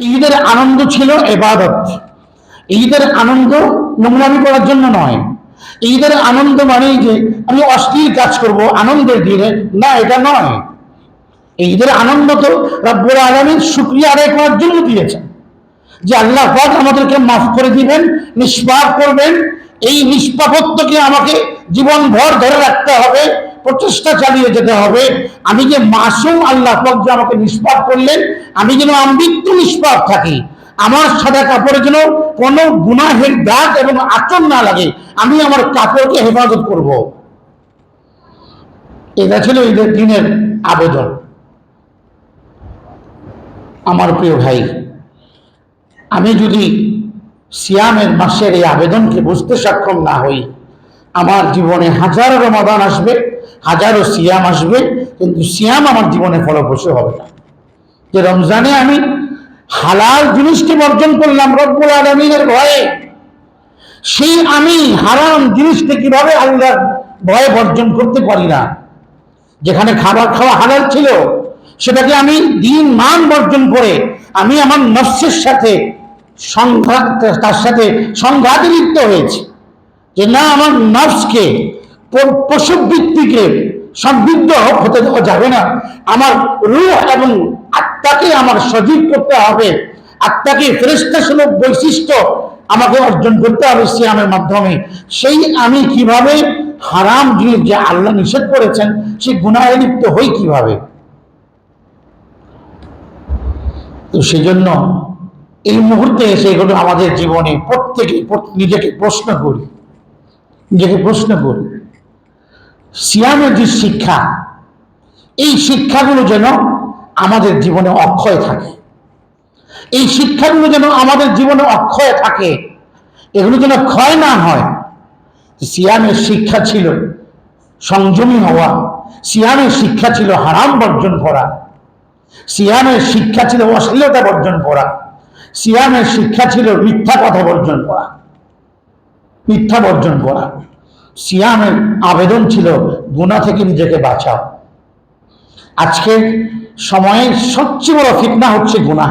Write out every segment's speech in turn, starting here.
ঈদের আনন্দ ছিল এবাদত। ঈদের আনন্দ নোংরামি করার জন্য নয়। ঈদের আনন্দ মানেই যে আমি অশ্লীল কাজ করব, আনন্দের দিনে। না, এটা নয়। ঈদের আনন্দ তো রব্বুল আলমীর শুক্রিয়া আদায় করার জন্য দিয়েছেন। যে আল্লাহ পাক আমাদেরকে মাফ করে দিবেন, নিষ্পাপ করবেন। এই নিষ্পাপত্বকে আমাকে জীবন ভর ধরে রাখতে হবে। প্রচেষ্টা চালিয়ে যেতে হবে। আমি যে মাসুম আল্লাহ যে আমাকে নিষ্পাপ করলেন, আমি যেন আমৃত্যু নিষ্পাপ থাকি। আমার সাদা কাপড়ে যেন কোনো গুনাহের দাগ এবং আচর না লাগে, আমি আমার কাপড়কে হেফাজত করব। এটা ছিল ঈদের দিনের আবেদন। আমার প্রিয় ভাই, আমি যদি সিয়ামের মাসের এই আবেদনকে বুঝতে সক্ষম না হই, আমার জীবনে হাজারো রমাদান আসবে। হাজারো সিয়াম আসবে, কিন্তু সিয়াম আমার জীবনে ফলপ্রসূ হবে না। যে রমজানে আমি হালাল জিনিসকে বর্জন করলাম রব্বুল আলমিনের ভয়ে, সেই আমি হারাম জিনিসকে কীভাবে আল্লাহর ভয়ে বর্জন করতে পারি না? যেখানে খাবার খাওয়া হালাল ছিল, সেটাকে আমি দিন মান বর্জন করে আমি আমার নফসের সাথে সংঘাত, তার সাথে সংঘাতে লিপ্ত হয়েছি। যে না, আমার নফসকে প- পশুবৃত্তিকে সমৃদ্ধ হতে দেওয়া যাবে না। আমার রূহ এবং আত্মাকে আমার সজীব করতে হবে। আত্মাকে ফেরেস্তা সুলভ বৈশিষ্ট্য আমাকে অর্জন করতে হবে সিয়ামের মাধ্যমে। সেই আমি কীভাবে হারাম জিনিস যে আল্লাহ নিষেধ করেছেন, সেই গুণায় লিপ্ত হই কীভাবে? তো সেজন্য এই মুহূর্তে এসে এগুলো আমাদের জীবনে প্রত্যেকে নিজেকে প্রশ্ন করি। নিজেকে প্রশ্ন করি। সিয়ামের যে শিক্ষা। এই শিক্ষাগুলো যেন আমাদের জীবনে অক্ষয় থাকে। এই শিক্ষাগুলো যেন আমাদের জীবনে অক্ষয় থাকে। এগুলো যেন ক্ষয় না হয়। সিয়ামের শিক্ষা ছিল সংযমী হওয়া। সিয়ামের শিক্ষা ছিল হারাম বর্জন করা। সিয়ামের শিক্ষা ছিল অশ্লীলতা বর্জন করা। সিয়ামের শিক্ষা ছিল মিথ্যা কথা বর্জন করা। মিথ্যা বর্জন করা। সিয়ামের আবেদন ছিল গুণা থেকে নিজেকে বাঁচাও। আজকে সময়ের সবচেয়ে বড় ফিতনা হচ্ছে গুণা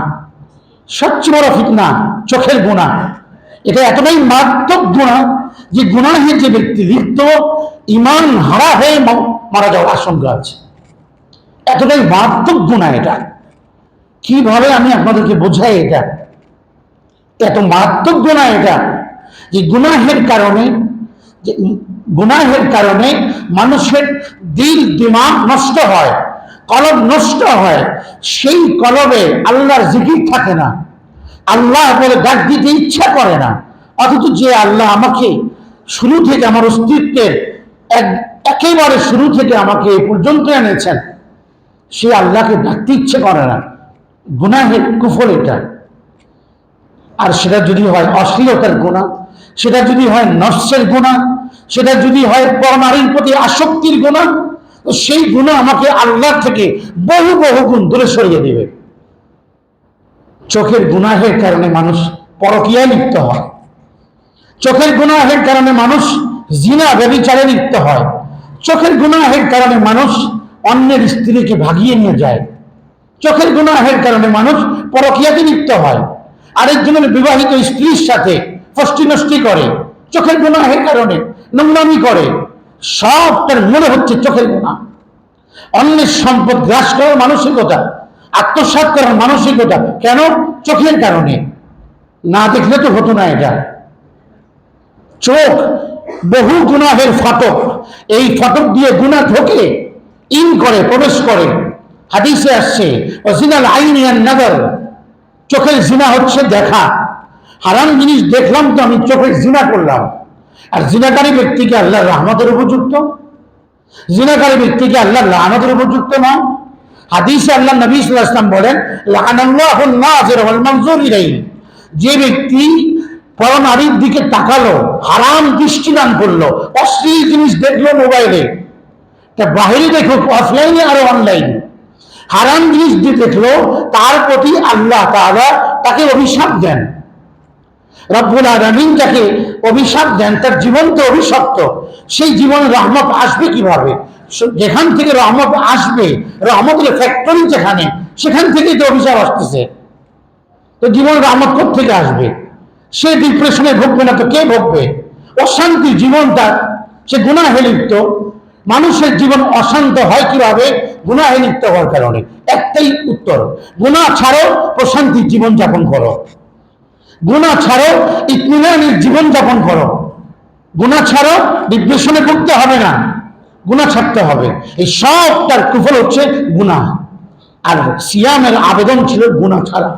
সবচেয়ে বড় ফিতনা চোখের গুণা এটা এতটাই মারাত্মক গুণা যে গুণাহের যে ব্যক্তি লিপ্ত ইমান হারা হয়ে মারা যাওয়ার আশঙ্কা আছে। এতটাই মারাত্মক গুণা এটা। কীভাবে আমি আপনাদেরকে বোঝাই এটা? এত মারাত্মক গুণা এটা যে গুনাহের কারণে গুনাহের কারণে মানুষের দিল দিমাগ নষ্ট হয়, কলব নষ্ট হয়, সেই কলবে আল্লাহর জিকির থাকে না। আল্লাহ বলে ডাক দিতে ইচ্ছা করে না। অথচ যে আল্লাহ আমাকে শুরু থেকে আমার অস্তিত্বের এক- একেবারে শুরু থেকে আমাকে এই পর্যন্ত এনেছেন, সে আল্লাহকে ডাকতে ইচ্ছে করে না। গুনাহের কুফল এটা। আর সেটা যদি হয় অশ্লীলতার গুণা সেটা যদি হয় নষ্টের গুণা সেটা যদি হয় পরনারীর প্রতি আসক্তির গুণা তো সেই গুণা আমাকে আল্লাহ থেকে বহু বহু গুণ দূরে সরিয়ে দেবে। চোখের গুনাহের কারণে মানুষ পরকিয়ায় লিপ্ত হয়। চোখের গুনাহের কারণে মানুষ জিনা ব্যবিচারে লিপ্ত হয়। চোখের গুনাহের কারণে মানুষ অন্যের স্ত্রীকে ভাগিয়ে নিয়ে যায়। চোখের গুনাহের কারণে মানুষ পরকীয়াতে লিপ্ত হয়। আরেকজনের বিবাহিত স্ত্রীর সাথে ফষ্টি নষ্টি করে, চোখের গুনাহের কারণে নোংরামি করে, সব তার মনে হচ্ছে চোখের গুণা অন্যের সম্পদ গ্রাস করার মানসিকতা, আত্মসাৎ করার মানসিকতা কেন? চোখের কারণে। না দেখলে তো হতো না এটা। চোখ বহু গুনাহের ফটক। এই ফটক দিয়ে গুনাহ ঢোকে, ইন করে, প্রবেশ করে। হাদিসে আসছে অসিনাল আইনিয়ান নগর চোখের জিনা হচ্ছে দেখা। হারাম জিনিস দেখলাম তো আমি চোখে জিনা করলাম। আর জিনাকারী ব্যক্তিকে আল্লাহ রহমতের উপযুক্ত? জিনাকারী ব্যক্তিকে আল্লাহ লানতের উপযুক্ত নয় হাদিসে আল্লাহ নবী ওয়াসাল্লাম বলেন যে ব্যক্তি পরনারীর দিকে তাকালো, হারাম দৃষ্টি দান করল, অশ্লীল জিনিস দেখল মোবাইলে, তা বাহিরে দেখুক, অফলাইনে আর অনলাইনে। হারাম জিনিস যে দেখল, তার প্রতি আল্লাহ তাকে অভিশাপ দেন। রব্বুল আলমিন যাকে অভিশাপ দেন, তার জীবন তো অভিশপ্ত, সেই জীবনে রহমত আসবে কীভাবে? যেখান থেকে রহমত আসবে, রহমতের ফ্যাক্টরি যেখানে, সেখান থেকেই তো অভিশাপ আসতেছে। তো জীবনের রহমত থেকে আসবে? সে ডিপ্রেশনে ভুগবে না তো কে ভুগবে? অশান্তি জীবনটা সে গুণাহে লিপ্ত। মানুষের জীবন অশান্ত হয় কীভাবে? গুণাহে লিপ্ত হওয়ার কারণে। একটাই উত্তর গুণা ছাড়ো, প্রশান্তির জীবন যাপন করো। গুণা ছাড়ো ইতমিনানের জীবন যাপন করো। গুণা ছাড়ো ডিপ্রেশনে ভুগতে হবে না। গুণা ছাড়তে হবে। এই সব তার কুফল হচ্ছে গুণা। আর সিয়ামের আবেদন ছিল গুণা ছাড়া।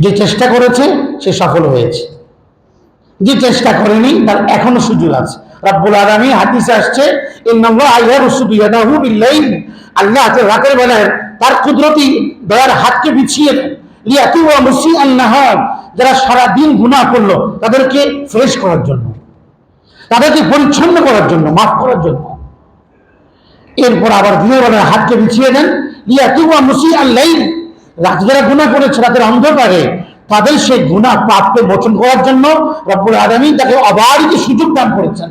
যে চেষ্টা করেছে, সে সফল হয়েছে। যে চেষ্টা করেনি, তার এখনও সুযোগ আছে। রাব্বুল আলামিন হাদিসে আসছে আল্লাহ রাতের বেলায় তার কুদরতি দয়ার হাতকে বিছিয়ে যারা সারা দিন গুনাহ করল, তাদেরকে ফ্রেশ করার জন্য, তাদেরকে পরিচ্ছন্ন করার জন্য, মাফ করার জন্য। এরপর আবার দিনের বেলায় হাতকে বিছিয়ে দেন লিয়াতু ওয়া মুসিআন লাইল, রাত যারা গুনাহ করেছে, রাতের অন্ধকারে, তাদের সেই গুনাহ পাপকে মোচন করার জন্য রব্বুল আলামিন তাকে অবারিত সুযোগ দান করেছেন।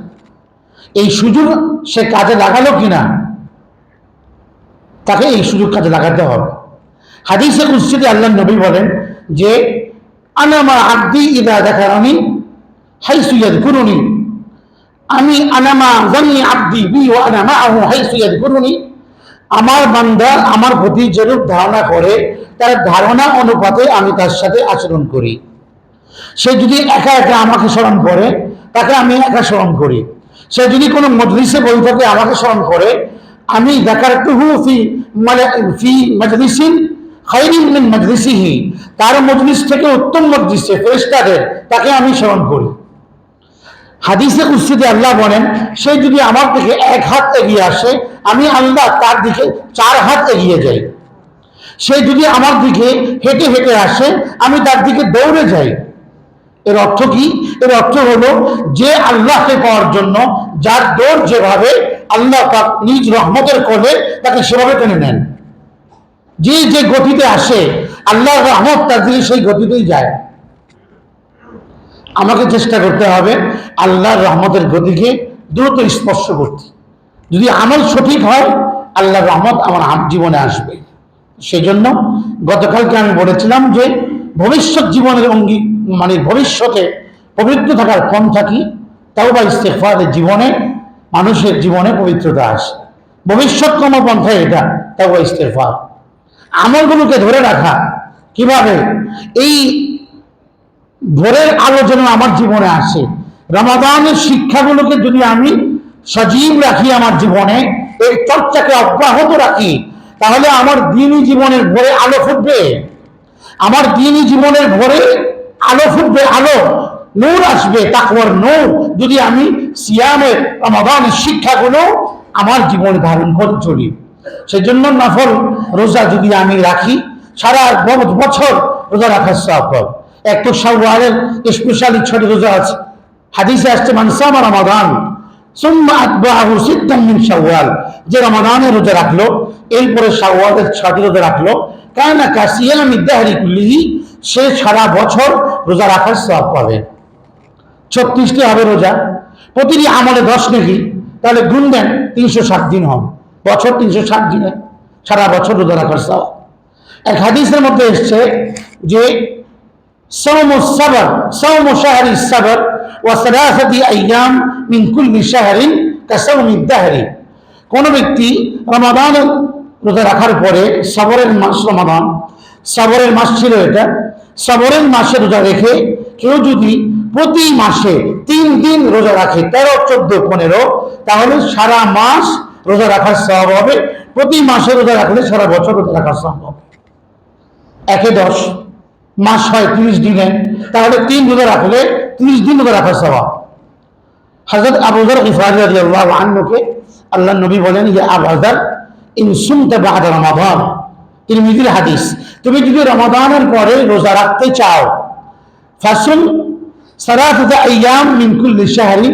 এই সুযোগ সে কাজে লাগালো কিনা, তাকে এই সুযোগ কাজে লাগাতে হবে। হাদিসে কুস্তিতে আল্লাহ নবী বলেন যে আনামা আব্দি ইদা দেখারানি হাই সুয়াদ করুনি আমি আনামা জানি আব্দি বি ও আনামা আহু হাই সুয়াদ করুনি আমার বান্দা আমার প্রতি যেরূপ ধারণা করে, তার ধারণা অনুপাতে আমি তার সাথে আচরণ করি। সে যদি একা একা আমাকে স্মরণ করে, তাকে আমি একা স্মরণ করি। সে যদি কোনো মজলিসে বৈঠকে আমাকে স্মরণ করে, আমি দেখার টুহু ফি মানে ফি মজলিসিন তার মজলিস থেকে উত্তম মজলিসে ফেরেশতাদের, তাকে আমি স্মরণ করি। হাদিসে কুস্তিতে আল্লাহ বলেন, সে যদি আমার থেকে এক হাত এগিয়ে আসে, আমি আল্লাহ তার দিকে চার হাত এগিয়ে যাই। সে যদি আমার দিকে হেঁটে হেঁটে আসে, আমি তার দিকে দৌড়ে যাই। এর অর্থ কি? এর অর্থ হলো, যে আল্লাহকে পাওয়ার জন্য যার দৌড় যেভাবে আল্লাহ নিজ রহমতের কোলে তাকে সেভাবে টেনে নেন। যে যে গতিতে আসে, আল্লাহর রহমত তার দিকে সেই গতিতেই যায়। আমাকে চেষ্টা করতে হবে আল্লাহর রহমতের গতিকে দ্রুত স্পর্শ করতে। যদি আমল সঠিক হয়, আল্লাহর রহমত আমার জীবনে আসবে। সেজন্য গতকালকে আমি বলেছিলাম যে, ভবিষ্যৎ জীবনের অঙ্গী মানে ভবিষ্যতে পবিত্র থাকার পন্থা কি? তাও বা ইস্তেফাদের জীবনে, মানুষের জীবনে পবিত্রতা আসে। ভবিষ্যৎ কোনো পন্থা এটা তাও বা ইস্তেফার আমলগুলোকে ধরে রাখা। কীভাবে? এই ভোরের আলো যেন আমার জীবনে আসে। রমাদানের শিক্ষাগুলোকে যদি আমি সজীব রাখি আমার জীবনে এর চর্চাকে অব্যাহত রাখি, তাহলে আমার দিনই জীবনের ভোরে আলো ফুটবে। আমার দিনই জীবনের ভোরে আলো ফুটবে, আলো, নূর আসবে, তাকওয়ার নূর। যদি আমি সিয়ামের রমাদানের শিক্ষাগুলো আমার জীবনে ধারণ করে চলি। সেজন্য নফল রোজা যদি আমি রাখি, সারা বছর রোজা রাখার সব এক তো শাওয়ালের স্পেশালি ছোট রোজা আছে। হাদিসে আসছে মানসামা রমাদান যে রোজা রাখল, এরপরে ছটি রোজা রাখল সে সারা বছর রোজা রাখার সব পাবে। ছত্রিশটি হবে রোজা। প্রতিটি আমলে দশ নাকি, তাহলে গুণ দেন তিনশো ষাট দিন হবে। বছর তিনশো ষাট দিনে, সারা বছর রোজা রাখার সব এক হাদিসের মধ্যে এসছে যে সৌম সাবর সাবর ও সরাসরি আইয়াম মিনকুল মিশাহারিন কাসৌমি কোনো ব্যক্তি রমাদান রোজা রাখার পরে সাবরের মাস রমাদান, সাবরের মাস ছিল এটা, সাবরের মাসে রোজা রেখে কেউ যদি প্রতি মাসে তিন দিন রোজা রাখে, তেরো, চোদ্দ, পনেরো, তাহলে সারা মাস রোজা রাখার সব হবে। প্রতি মাসে রোজা রাখলে সারা বছর রোজা রাখার সব হবে একে দশ, মাস হয় তিরিশ দিনে। তাহলে তিন রোজা রাখলে তিরিশ দিন রোজা রাখার স্বভাব। হজরত আবুদর ইফরাজ আল্লাহ আন্নকে আল্লাহ নবী বলেন যে আবহার ইনসুমতে বাদ রমাদান। তিনি মিদির হাদিস, তুমি যদি রমাদানের পরে রোজা রাখতে চাও ফাসুন সারাফতে আয়াম মিনকুল্লি শাহরি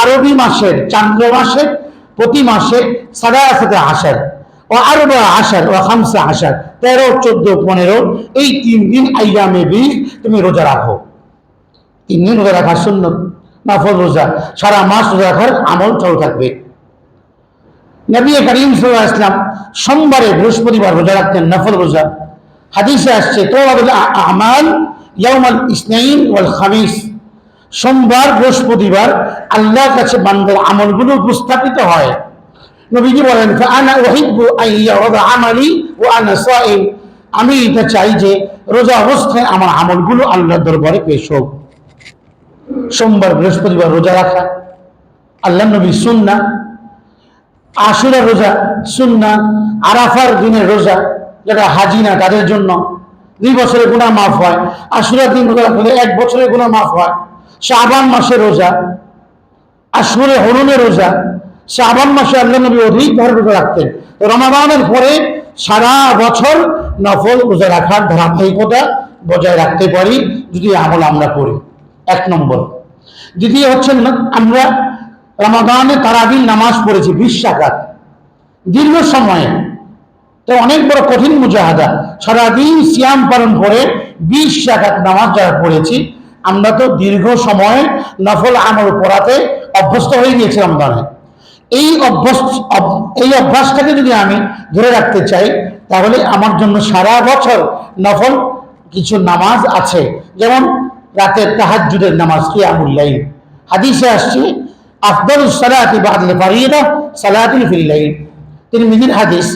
আরবি মাসের, চান্দ্র মাসের প্রতি মাসে সারাফতে আসার ও আরও আসার ও খামসা আসার তেরো, চোদ্দ, পনেরো, এই তিন দিন আইয়ামে বীজ তুমি রোজা রাখো। তিন দিন রোজা রাখার শূন্য নাফল রোজা, সারা মাস রোজা রাখার আমল চল থাকবে। নবী করিম আলাইহি ইসলাম সোমবারে বৃহস্পতিবার রোজা রাখতেন, নফল রোজা। হাদিসে আসছে তোরাদুল আমাল ইয়াউমাল ইসনাইন ওয়াল খামিস। সোমবার, বৃহস্পতিবার আল্লাহর কাছে বান্দার আমলগুলো উপস্থাপিত হয়। নবীজি বলেন আনা ওহিব্বু আমালি ও আনা সাইম আমি এটা চাই যে রোজা অবস্থায় আমার আমলগুলো আল্লাহর দরবারে পেশ হোক। সোমবার, বৃহস্পতিবার রোজা রাখা, আল্লাহ নবী সুন্না আশুরা রোজা সুন্না আরাফার দিনের রোজা, যারা হাজিনা তাদের জন্য দুই বছরের গুণা মাফ হয়। আশুরার দিন রোজা এক বছরের গুণা মাফ হয়। শাবান মাসে রোজা, আশুরে হরুনে রোজা, শাবান মাসে আল্লাহ নবী অধিকভাবে রোজা রাখতেন। রমাদানের পরে সারা বছর নফল রোজা রাখার ধারাবাহিকতা বজায় রাখতে পারি, যদি আমল আমরা করি। এক নম্বর। দ্বিতীয় হচ্ছে আমরা রমাদানে তারাবির নামাজ পড়েছি বিশ টাকার দীর্ঘ সময়ে। তো অনেক বড় কঠিন মুজাহাদা। সারাদিন সিয়াম পালন করে বিশ টাকার নামাজ যারা পড়েছি আমরা তো দীর্ঘ সময় নফল আমল পড়াতে অভ্যস্ত হয়ে গিয়েছি রমজানে। এই অভ্যস্ত এই অভ্যাসটাকে যদি আমি ধরে রাখতে চাই, তাহলে আমার জন্য সারা বছর নফল কিছু নামাজ আছে। যেমন রাতের তাহাজ্জুদের নামাজ কিয়ামুল্লাইল হাদিসে আসছে, আফদল সালাতি বাদল ফারিদা সালাতুল ফিল লাইল। তিনি মিদিন হাদিস,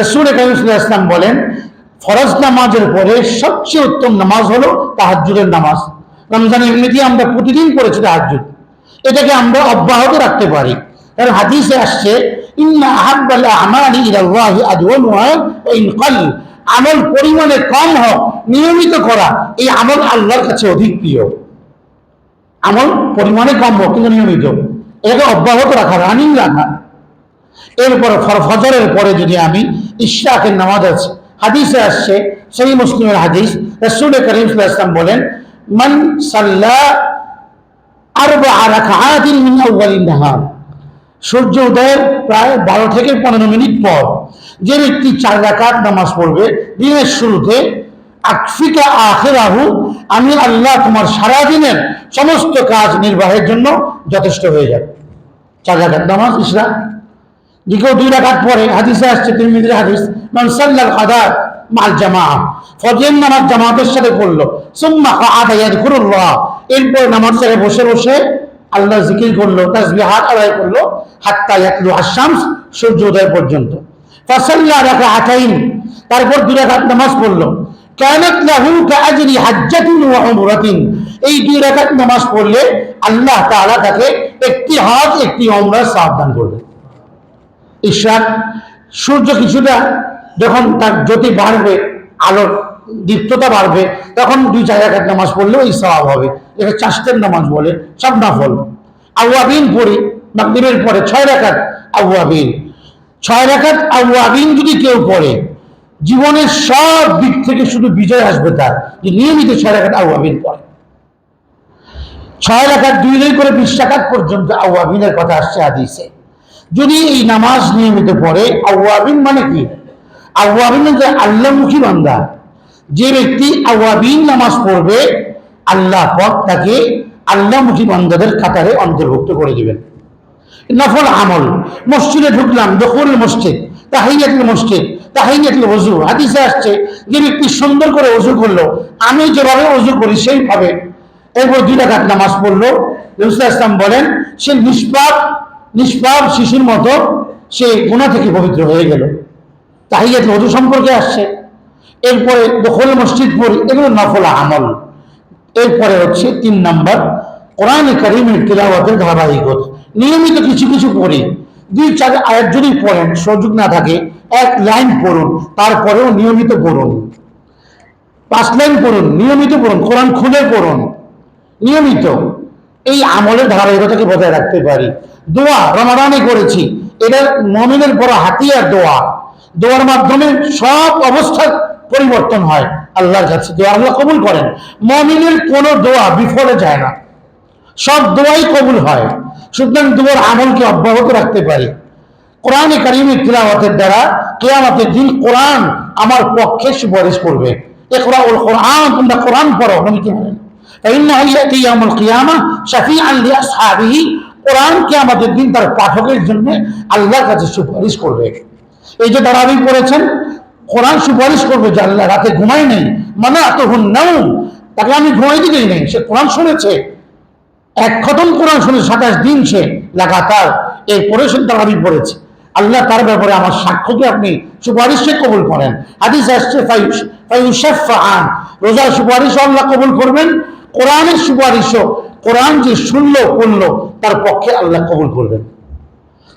রাসূল সাল্লাল্লাহু বলেন, ফরজ নামাজের পরে সবচেয়ে উত্তম নামাজ হলো তাহাজ্জুদের নামাজ। রমজানের এমনিতে আমরা প্রতিদিন পড়েছি তাহাজ্জুদ। এটাকে আমরা অব্যাহত রাখতে পারি। কারণ হাদিসে আসছে আমালি পরিমাণে কম হোক, নিয়মিত করা, এই আমল আল্লাহর কাছে অধিক প্রিয়। আমল পরিমাণে কম হোক, কিন্তু নিয়মিত। এটাকে অব্যাহত রাখা, রানিং রাখা। এরপর ফর- ফজরের পরে যদি আমি ইশরাকের নামাজ আছে, হাদিসে আসছে সেই মুসলিমের হাদিস রসুল করিম আলাইহি বলেন মান সাল্লা আরবা রাকাআতিন মিন আউয়ালিন নাহার। সূর্য উদয়ের প্রায় বারো থেকে পনেরো মিনিট পর যে ব্যক্তি চার রাকাত নামাজ পড়বে, দিনের শুরুতে, আকফিকা আখেরাহু, আমি আল্লাহ তোমার সারা দিনের সমস্ত কাজ নির্বাহের জন্য যথেষ্ট হয়ে যাবে। চার রাকাত নামাজ ইসরা যে কেউ দুই রাকাত পরে হাদিসে আসছে, তিরমিজির হাদিস, মান সাল্লাল কাদা মাল জামা। নামাজ জামাতের সাথে পড়ল। সুম্মা এরপর নামাজ ছেড়ে বসে বসে আল্লাহ জিকির করল আদায় করল সূর্য উদয় পর্যন্ত। ফাসাল্লা রাকাআতাইন। তারপর নামাজ পড়ল। হাজ্জাতিন ওয়া উমরাতিন। এই দুই রাকাত নামাজ পড়লে আল্লাহ তাআলা তাকে একটি হজ, একটি উমরা সাবধান করবে ইশরাক সূর্য কিছুটা যখন তার জ্যোতি বাড়বে, আলোর দীপ্ততা বাড়বে, তখন দুই চার রাকাত নামাজ পড়লেও এই স্বভাব হবে। এটা চাষতের নামাজ বলে, সব নাফল। আউয়াবিন পড়ি, মাগরিবের পরে ছয় রাকাত আউয়াবিন। ছয় রাকাত আউয়াবিন যদি কেউ পড়ে, জীবনের সব দিক থেকে শুধু বিজয় আসবে তার, যে নিয়মিত ছয় রাকাত আউয়াবিন পড়ে। ছয় রাকাত দুই দুই করে বিশ রাকাত পর্যন্ত আউয়াবিনের কথা আসছে হাদিসে। যদি এই নামাজ নিয়মিত পড়ে, আউয়াবিন মানে কি? আউয়াবিন মানে আল্লাহমুখী বান্দা। যে ব্যক্তি আউয়াবিন নামাজ পড়বে, আল্লাহ পথ তাকে আল্লাহমুখী বান্দাদের কাতারে অন্তর্ভুক্ত করে দিবেন। নফল আমল, মসজিদে ঢুকলাম, দখল মসজিদ, তাহিয়াতুল মসজিদ, তাহিয়াতুল ওযু হাদিসে আসছে, যে ব্যক্তি সুন্দর করে ওযু করল, আমি যেভাবে ওযু করি সেইভাবে এরপর দুই রাকাত নামাজ পড়ল। রসুল ইসলাম বলেন, সে নিষ্পাপ নিষ্পাপ শিশুর মতো সে গুণা থেকে পবিত্র হয়ে গেল। তাহিয়াত ওযু সম্পর্কে আসছে। এরপরে দখল মসজিদ পড়ি এগুলো নফল আমল। এরপরে হচ্ছে তিন নাম্বার, কোরআন করিমের তেলাওয়াতের ধারাবাহিকতা। নিয়মিত কিছু কিছু পড়ি, দুই চার আয়াত যদি পড়েন, সুযোগ না থাকে, এক লাইন পড়ুন, তারপরেও নিয়মিত পড়ুন। পাঁচ লাইন পড়ুন, নিয়মিত পড়ুন, কোরআন খুলে পড়ুন। নিয়মিত এই আমলের ধারাবাহিকতাকে বজায় রাখতে পারি। দোয়া, রমাদানে করেছি এটা মমিনের বড় হাতিয়ার দোয়া। দোয়ার মাধ্যমে সব অবস্থার পরিবর্তন হয়। আল্লাহর কাছে দোয়া আল্লাহ কবুল করেন। মমিনের কোনো দোয়া বিফলে যায় না। সব দোয়াই কবুল হয়। সুতরাং দোয়ার আমলকে অব্যাহত রাখতে পারি। কোরআনে কারিমের তিলাওয়াতের দ্বারা কেয়ামতের দিন কোরআন আমার পক্ষে সুপারিশ করবে। এ কোরআন কোরআন তোমরা কোরআন পড়ো, নবী কি বলেন। কোরআন কে আমাদের দিন তার পাঠকের জন্য আল্লাহর কাছে সুপারিশ করবে। এই যে তারাবি পড়েছেন, কোরআন সুপারিশ করবে যে আল্লাহ রাতে ঘুমাই নেই মানে তখন নাও তাকে আমি ঘুমাইতে দিই নেই, সে কোরআন শুনেছে। এক খতম কোরআন শুনে সাতাশ দিন সে লাগাতার এরপরে সে তারাবি পড়েছে। আল্লাহ তার ব্যাপারে আমার সাক্ষ্যকে আপনি সুপারিশে কবুল করেন। হাদিস আসছে ফায়ুসাফফাআন। রোজার সুপারিশ আল্লাহ কবুল করবেন, কোরআনের সুপারিশও, কোরআন যে শুনল, পড়ল, তার পক্ষে আল্লাহ কবুল করবেন।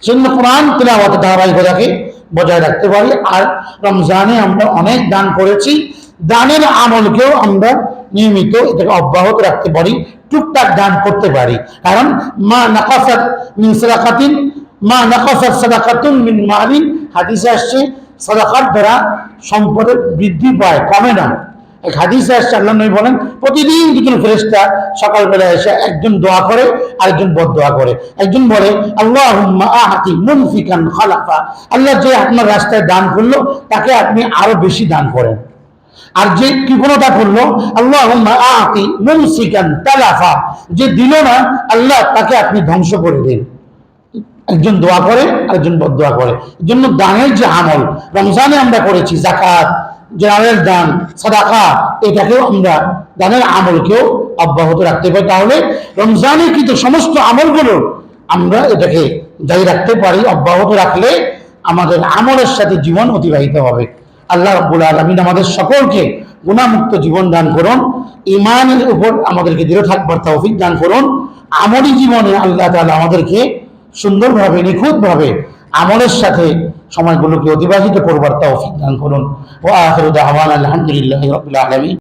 সেজন্য কোরআন তেলাওয়াতে ধারাবাহিকতাকে বজায় রাখতে পারি। আর রমজানে আমরা অনেক দান করেছি। দানের আমলকেও আমরা নিয়মিত এটাকে অব্যাহত রাখতে পারি, টুকটাক দান করতে পারি। কারণ, মা নাকাসাত মিন সাদাকাতিন, মা নাকাসাত সাদাকাতুন মিন মালিন। হাদিসে আসছে, সাদাকার দ্বারা সম্পদের বৃদ্ধি পায়, কমে না। এক হাদিসে আসছে, আল্লাহ নবী বলেন, প্রতিদিন দুজন ফেরেশতা সকালবেলা এসে একজন দোয়া করে, আরেকজন বদ দোয়া করে। একজন বলে আল্লাহ আহাতি মুনফিকান খালাফা। আল্লাহ যে আপনার রাস্তায় দান করল, তাকে আপনি আরও বেশি দান করেন। আর যে কৃপণতা করল আল্লাহ আহাতি মুমসিকান তালাফা। যে দিল না, আল্লাহ তাকে আপনি ধ্বংস করে দিন। একজন দোয়া করে, আরেকজন বদ দোয়া করে। জন্য দানের যে আমল, রমজানে আমরা করেছি জাকাত জেনারেল দান, সাদাকা, এটাকেও আমরা দানের আমলকেও অব্যাহত রাখতে পারি। তাহলে রমজানে কিন্তু সমস্ত আমলগুলো আমরা এটাকে জারি রাখতে পারি, অব্যাহত রাখলে আমাদের আমলের সাথে জীবন অতিবাহিত হবে। আল্লাহ রাব্বুল আলমিন আমাদের সকলকে গুণামুক্ত জীবন দান করুন ইমানের উপর আমাদেরকে দৃঢ় থাকবার তৌফিক দান করুন, আমলি জীবনে আল্লাহ তালা আমাদেরকে সুন্দরভাবে, নিখুঁতভাবে আমলের সাথে সময়গুলোকে অতিবাহিত করবার তাও দান করুন। ও আহ আহমান আলহামদুলিল্লাহ রাব্বিল আলামিন।